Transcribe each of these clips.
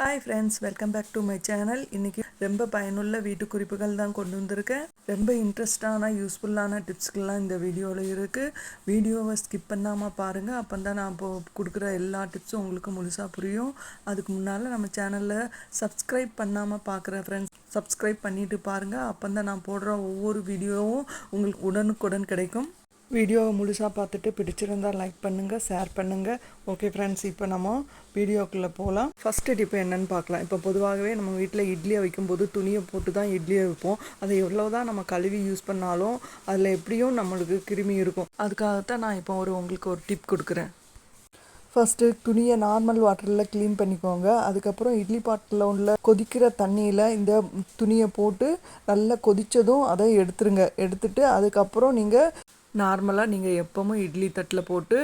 Hi friends welcome back to my channel இன்றைக்கி ரொம்ப பயனுள்ள வீட்டு குறிப்புகள் தான் கொண்டு வந்திருக்கேன். ரொம்ப இன்ட்ரெஸ்டான யூஸ்ஃபுல்லான டிப்ஸ்கள்லாம் இந்த வீடியோவில் இருக்குது வீடியோவை ஸ்கிப் பண்ணாமல் பாருங்கள் அப்போ தான் நான் இப்போது கொடுக்குற எல்லா டிப்ஸும் உங்களுக்கு முழுசாக புரியும். அதுக்கு முன்னால் நம்ம சேனலில் சப்ஸ்கிரைப் பண்ணாமல் பார்க்குற ஃப்ரெண்ட்ஸ் சப்ஸ்கிரைப் பண்ணிவிட்டு பாருங்கள் அப்போ தான் நான் போடுற ஒவ்வொரு வீடியோவும் உங்களுக்கு உடனுக்குடன் கிடைக்கும். வீடியோவை முழுசாக பார்த்துட்டு பிடிச்சிருந்தா லைக் பண்ணுங்கள் ஷேர் பண்ணுங்கள் ஓகே ஃப்ரெண்ட்ஸ் இப்போ நம்ம வீடியோக்குள்ளே போகலாம் ஃபஸ்ட்டு டிப்பு என்னன்னு பார்க்கலாம். இப்போ பொதுவாகவே நம்ம வீட்டில் இட்லியை வைக்கும்போது துணியை போட்டு தான் இட்லியை வைப்போம். அதை எவ்வளோ தான் நம்ம கழுவி யூஸ் பண்ணாலும் அதில் எப்படியும் நம்மளுக்கு கிருமி இருக்கும். அதுக்காகத்தான் நான் இப்போ ஒரு உங்களுக்கு ஒரு டிப் கொடுக்குறேன். ஃபஸ்ட்டு துணியை நார்மல் வாட்டரில் க்ளீன் பண்ணிக்கோங்க. அதுக்கப்புறம் இட்லி பாட்டில் உள்ள கொதிக்கிற தண்ணியில் இந்த துணியை போட்டு நல்லா கொதித்ததும் அதை எடுத்துருங்க. எடுத்துட்டு அதுக்கப்புறம் நீங்கள் நார்மலாக நீங்கள் எப்போவும் இட்லி தட்டில் போட்டு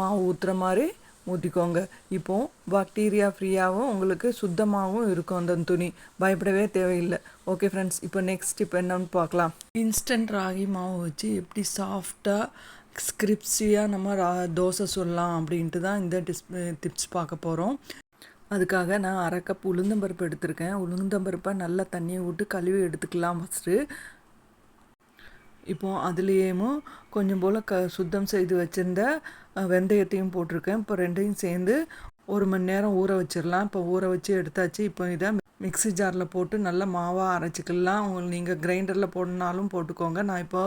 மாவு ஊற்றுற மாதிரி ஊற்றிக்கோங்க இப்போ பாக்டீரியா ஃப்ரீயாகவும் உங்களுக்கு சுத்தமாகவும் இருக்கும் அந்த துணி. பயப்படவே தேவையில்லை. ஓகே ஃப்ரெண்ட்ஸ் இப்போ நெக்ஸ்ட் இப்போ என்னன்னு பார்க்கலாம். இன்ஸ்டன்ட் ராகி மாவு வச்சு எப்படி சாஃப்டாக ஸ்கிரிப்ஸியாக நம்ம ரா தோசை சொல்லலாம் அப்படின்ட்டு தான் இந்த டிஸ் டிப்ஸ் பார்க்க போகிறோம் அதுக்காக நான் அரை கப் உளுந்தம்பருப்பு எடுத்திருக்கேன். உளுந்தம்பருப்பை நல்லா தண்ணியை விட்டு கழுவி எடுத்துக்கலாம் ஃபஸ்ட்டு இப்போது அதுலேயும் கொஞ்சம் போல் க சுத்தம் செய்து வச்சுருந்த வெந்தயத்தையும் போட்டிருக்கேன். இப்போ ரெண்டையும் சேர்ந்து ஒரு மணி நேரம் ஊற வச்சிடலாம் இப்போ ஊற வச்சு எடுத்தாச்சு. இப்போ இதை மிக்ஸி ஜாரில் போட்டு நல்லா மாவாக அரைச்சிக்கலாம். உங்களுக்கு நீங்கள் கிரைண்டரில் போடணுன்னாலும் போட்டுக்கோங்க. நான் இப்போ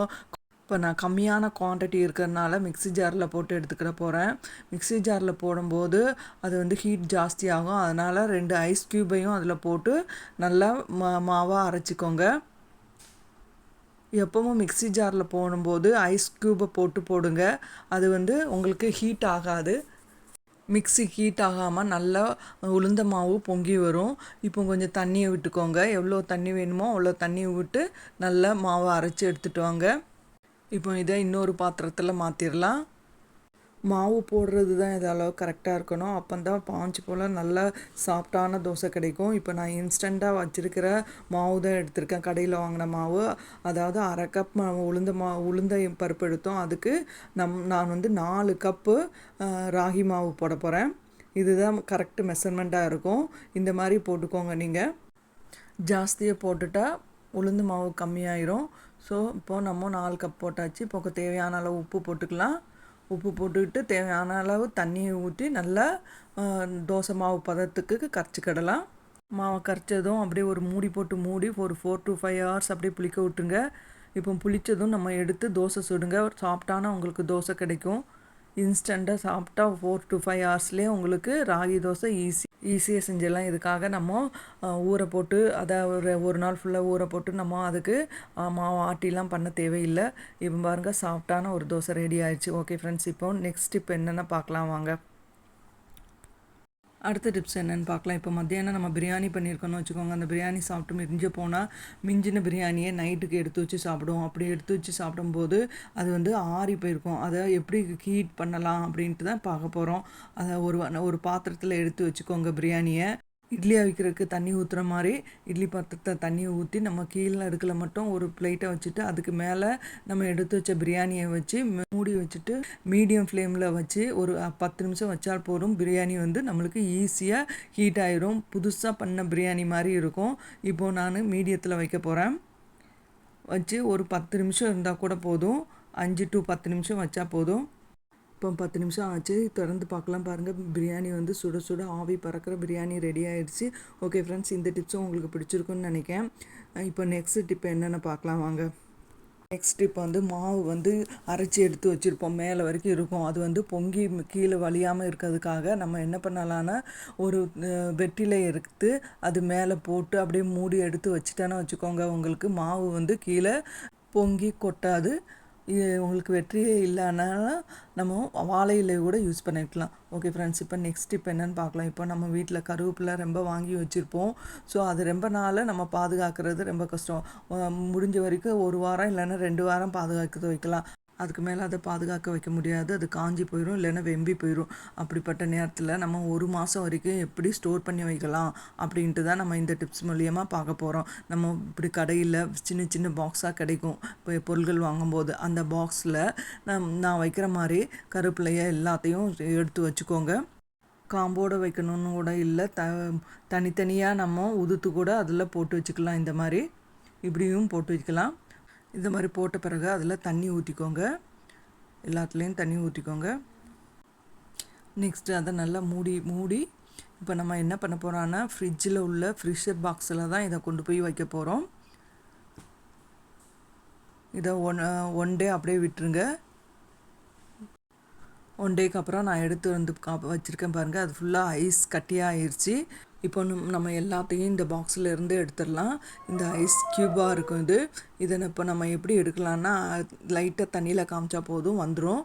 இப்போ நான் கம்மியான குவான்டிட்டி இருக்கிறதுனால மிக்ஸி ஜாரில் போட்டு எடுத்துக்கிற போகிறேன் மிக்ஸி ஜாரில் போடும்போது அது வந்து ஹீட் ஜாஸ்தி ஆகும் அதனால் ரெண்டு ஐஸ் க்யூபையும் அதில் போட்டு நல்லா மா மாவாக அரைச்சிக்கோங்க. எப்பவும் மிக்ஸி ஜாரில் போடும்போது ஐஸ் க்யூபை போட்டு போடுங்க. அது வந்து உங்களுக்கு ஹீட் ஆகாது. மிக்ஸி ஹீட் ஆகாமல் நல்லா உளுந்த மாவு பொங்கி வரும். இப்போ கொஞ்சம் தண்ணியை விட்டுக்கோங்க. எவ்வளோ தண்ணி வேணுமோ அவ்வளோ தண்ணியை விட்டு நல்லா மாவை அரைச்சி எடுத்துகிட்டு வாங்க. இப்போ இதை இன்னொரு பாத்திரத்தில் மாற்றிடலாம் மாவு போடுறது தான் இது அளவு கரெக்டாக இருக்கணும். அப்போ தான் பாஞ்சு போல் நல்லா சாஃப்டான தோசை கிடைக்கும். இப்போ நான் இன்ஸ்டண்ட்டாக வச்சுருக்கிற மாவு தான் எடுத்திருக்கேன். கடையில் வாங்கின மாவு. அதாவது அரை கப் உளுந்த மா உளுந்த பருப்பு எடுத்தோம். அதுக்கு நம் நான் வந்து நாலு கப்பு ராகி மாவு போட போகிறேன் இதுதான் கரெக்ட் மெஷர்மெண்ட்டாக இருக்கும். இந்த மாதிரி போட்டுக்கோங்க நீங்கள் ஜாஸ்தியாக போட்டுட்டா உளுந்து மாவு கம்மியாயிரும். ஸோ இப்போது நம்ம நாலு கப் போட்டாச்சு. இப்போ தேவையான அளவு உப்பு போட்டுக்கலாம். உப்பு போட்டுக்கிட்டு தேவையான அளவு தண்ணியை ஊற்றி நல்லா தோசை மாவு பதத்துக்கு கரைச்சிக்கிடலாம். மாவை கரைச்சதும் அப்படியே ஒரு மூடி போட்டு மூடி ஒரு ஃபோர் டு ஃபைவ் ஹவர்ஸ் அப்படியே புளிக்க விட்டுருங்க. இப்போ புளித்ததும் நம்ம எடுத்து தோசை சுடுங்க. சாப்பிட்டானா உங்களுக்கு தோசை கிடைக்கும். இன்ஸ்டண்ட்டாக சாப்பிட்டா ஃபோர் டு ஃபைவ் ஹவர்ஸ்லேயே உங்களுக்கு ராகி தோசை ஈஸி ஈஸியாக செஞ்சிடலாம் இதுக்காக நம்ம ஊற போட்டு அதை ஒரு ஒரு நாள் ஃபுல்லாக ஊற போட்டு நம்ம அதுக்கு மாவு ஆட்டிலாம் பண்ண தேவையில்லை. இப்போ பாருங்கள் சாஃப்டான ஒரு தோசை ரெடி ஆயிடுச்சு. ஓகே ஃப்ரெண்ட்ஸ் இப்போ நெக்ஸ்ட் இப்போ என்னென்ன பார்க்கலாம் வாங்க. அடுத்த டிப்ஸ் என்னென்னு பார்க்கலாம். இப்போ மத்தியானம் நம்ம பிரியாணி பண்ணியிருக்கோம்னு வச்சுக்கோங்க. அந்த பிரியாணி சாப்பிட்டு மிஞ்சு போனால் மிஞ்சின பிரியாணியை நைட்டுக்கு எடுத்து வச்சு சாப்பிடுவோம். அப்படி எடுத்து வச்சு சாப்பிடும்போது அது வந்து ஆறி போயிருக்கும். அதை எப்படி ஹீட் பண்ணலாம் அப்படின்ட்டு தான் பார்க்க போகிறோம் அதை ஒரு ஒரு பாத்திரத்தில் எடுத்து வச்சுக்கோங்க பிரியாணியை. இட்லி அவிக்கிறதுக்கு தண்ணி ஊற்றுற மாதிரி இட்லி பாத்திரத்தை தண்ணியை ஊற்றி நம்ம கீழே அடுக்கில் மட்டும் ஒரு பிளேட்டை வச்சுட்டு அதுக்கு மேலே நம்ம எடுத்து வச்ச பிரியாணியை வச்சு மூடி வச்சுட்டு மீடியம் ஃப்ளேமில் வச்சு ஒரு பத்து நிமிஷம் வச்சால் போதும். பிரியாணி வந்து நம்மளுக்கு ஈஸியாக ஹீட் ஆயிரும். புதுசாக பண்ண பிரியாணி மாதிரி இருக்கும். இப்போது நான் மீடியத்தில் வைக்க போகிறேன் வச்சு ஒரு பத்து நிமிஷம் இருந்தால் கூட போதும். அஞ்சு டு பத்து நிமிஷம் வச்சா போதும். இப்போ பத்து நிமிஷம் ஆச்சு திறந்து பார்க்கலாம் பாருங்கள் பிரியாணி வந்து சுட சுட ஆவி பறக்கிற பிரியாணி ரெடி ஆகிடுச்சு ஓகே ஃப்ரெண்ட்ஸ் இந்த டிப்ஸும் உங்களுக்கு பிடிச்சிருக்குன்னு நினைக்கிறேன். இப்போ நெக்ஸ்ட் டிப் என்னென்னு பார்க்கலாம் வாங்க. நெக்ஸ்ட் டிப் வந்து மாவு வந்து அரைச்சி எடுத்து வச்சுருப்போம். மேலே வரைக்கும் இருக்கும். அது வந்து பொங்கி கீழே வலியாமல் இருக்கிறதுக்காக நம்ம என்ன பண்ணலான்னா ஒரு வெட்டிலை எடுத்து அது மேலே போட்டு அப்படியே மூடி எடுத்து வச்சுட்டேன்னு வச்சுக்கோங்க. உங்களுக்கு மாவு வந்து கீழே பொங்கி கொட்டாது. இது உங்களுக்கு வெற்றியே இல்லைனாலும் நம்ம வாழை இலை கூட யூஸ் பண்ணிக்கலாம் ஓகே ஃப்ரெண்ட்ஸ் இப்போ நெக்ஸ்ட் இப்போ என்னென்னு பார்க்கலாம். இப்போ நம்ம வீட்டில் கருவேப்பிலை ரொம்ப வாங்கி வச்சுருப்போம். ஸோ அது ரொம்ப நாள் நம்ம பாதுகாக்கிறது ரொம்ப கஷ்டம். முடிஞ்ச வரைக்கும் ஒரு வாரம் இல்லைன்னா ரெண்டு வாரம் பாதுகாக்கிறது வைக்கலாம். அதுக்கு மேலே அதை பாதுகாக்க வைக்க முடியாது. அது காஞ்சி போயிடும் இல்லைன்னா வெம்பி போயிடும் அப்படிப்பட்ட நேரத்தில் நம்ம ஒரு மாதம் வரைக்கும் எப்படி ஸ்டோர் பண்ணி வைக்கலாம் அப்படின்ட்டு தான் நம்ம இந்த டிப்ஸ் மூலியமாக பார்க்க போகிறோம் நம்ம இப்படி கடையில் சின்ன சின்ன பாக்ஸாக கிடைக்கும். இப்போ பொருள்கள் வாங்கும்போது அந்த பாக்ஸில் நம் நான் வைக்கிற மாதிரி கருப்பிலையை எல்லாத்தையும் எடுத்து வச்சுக்கோங்க. காம்போடு வைக்கணும்னு கூட இல்லை. த தனித்தனியாக நம்ம உதுத்து கூட அதில் போட்டு வச்சுக்கலாம். இந்த மாதிரி இப்படியும் போட்டு வைக்கலாம். இந்த மாதிரி போட்ட பிறகு அதில் தண்ணி ஊற்றிக்கோங்க. எல்லாத்துலேயும் தண்ணி ஊற்றிக்கோங்க. நெக்ஸ்ட்டு அதை நல்லா மூடி மூடி இப்போ நம்ம என்ன பண்ண போகிறோன்னா ஃப்ரிட்ஜில் உள்ள ஃப்ரிஷர் பாக்ஸில் தான் இதை கொண்டு போய் வைக்க போகிறோம் இதை ஒன் ஒன் டே அப்படியே விட்டுருங்க. ஒன் டேக்கு அப்புறம் நான் எடுத்து வந்து கா வச்சுருக்கேன் பாருங்கள் அது ஃபுல்லாக ஐஸ் கட்டியாக ஆயிடுச்சு இப்போ நம்ம எல்லாத்தையும் இந்த பாக்ஸில் இருந்து எடுத்துடலாம். இந்த ஐஸ் க்யூபாக இருக்கும் இது. இதை இப்போ நம்ம எப்படி எடுக்கலான்னா லைட்டாக தண்ணியில் காமிச்சா போதும் வந்துடும்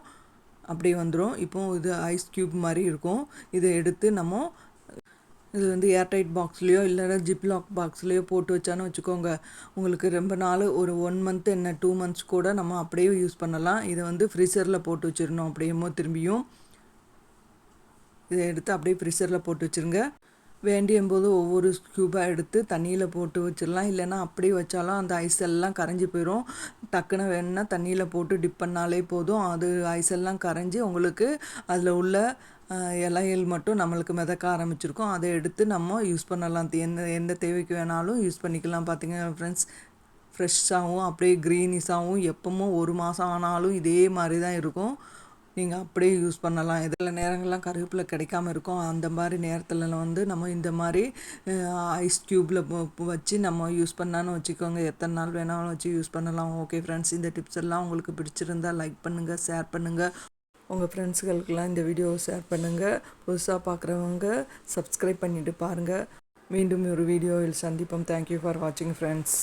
அப்படியே வந்துடும் இப்போ இது ஐஸ் க்யூப் மாதிரி இருக்கும். இதை எடுத்து நம்ம இது வந்து ஏர்டைட் பாக்ஸ்லேயோ இல்லைனா ஜிப்லாக் பாக்ஸ்லேயோ போட்டு வச்சான்னு வச்சுக்கோங்க. உங்களுக்கு ரொம்ப நாள் ஒரு ஒன் மந்த் என்ன டூ மந்த்ஸ் கூட நம்ம அப்படியே யூஸ் பண்ணலாம். இதை வந்து ஃப்ரீசரில் போட்டு வச்சிடணும். அப்படியேமோ திரும்பியும். இதை எடுத்து அப்படியே ஃப்ரீசரில் போட்டு வச்சுருங்க. வேண்டிய போது ஒவ்வொரு க்யூபாக எடுத்து தண்ணியில் போட்டு வச்சிடலாம். இல்லைன்னா அப்படியே வச்சாலும் அந்த ஐஸ் எல்லாம் கரைஞ்சி போயிடும் டக்குன்னு வேணுன்னா தண்ணியில் போட்டு டிப் பண்ணாலே போதும். அது ஐஸ் எல்லாம் கரைஞ்சி உங்களுக்கு அதில் உள்ள இலையில் மட்டும் நம்மளுக்கு மிதக்க ஆரம்பிச்சிருக்கோம். அதை எடுத்து நம்ம யூஸ் பண்ணலாம். எந்த எந்த தேவைக்கு வேணாலும் யூஸ் பண்ணிக்கலாம். பார்த்தீங்க ஃப்ரெண்ட்ஸ் ஃப்ரெஷ்ஷாகவும் அப்படியே க்ரீனிஸாகவும் எப்பவும் ஒரு மாதம் ஆனாலும் இதே மாதிரி தான் இருக்கும். நீங்கள் அப்படியே யூஸ் பண்ணலாம். இதில் நேரங்கள்லாம் கருவேப்பிலை கிடைக்காம இருக்கும் அந்த மாதிரி நேரத்தில் வந்து நம்ம இந்த மாதிரி ஐஸ் க்யூப்பில் வச்சு நம்ம யூஸ் பண்ணான்னு வச்சுக்கோங்க. எத்தனை நாள் வேணாலும் வச்சு யூஸ் பண்ணலாம். ஓகே ஃப்ரெண்ட்ஸ் இந்த டிப்ஸ் எல்லாம் உங்களுக்கு பிடிச்சிருந்தா லைக் பண்ணுங்கள் ஷேர் பண்ணுங்கள் உங்கள் ஃப்ரெண்ட்ஸுகளுக்கெல்லாம் இந்த வீடியோவை ஷேர் பண்ணுங்கள் புதுசாக பார்க்குறவங்க சப்ஸ்கிரைப் பண்ணிவிட்டு பாருங்கள் மீண்டும் ஒரு வீடியோவில் சந்திப்போம். தேங்க்யூ ஃபார் வாட்சிங் ஃப்ரெண்ட்ஸ்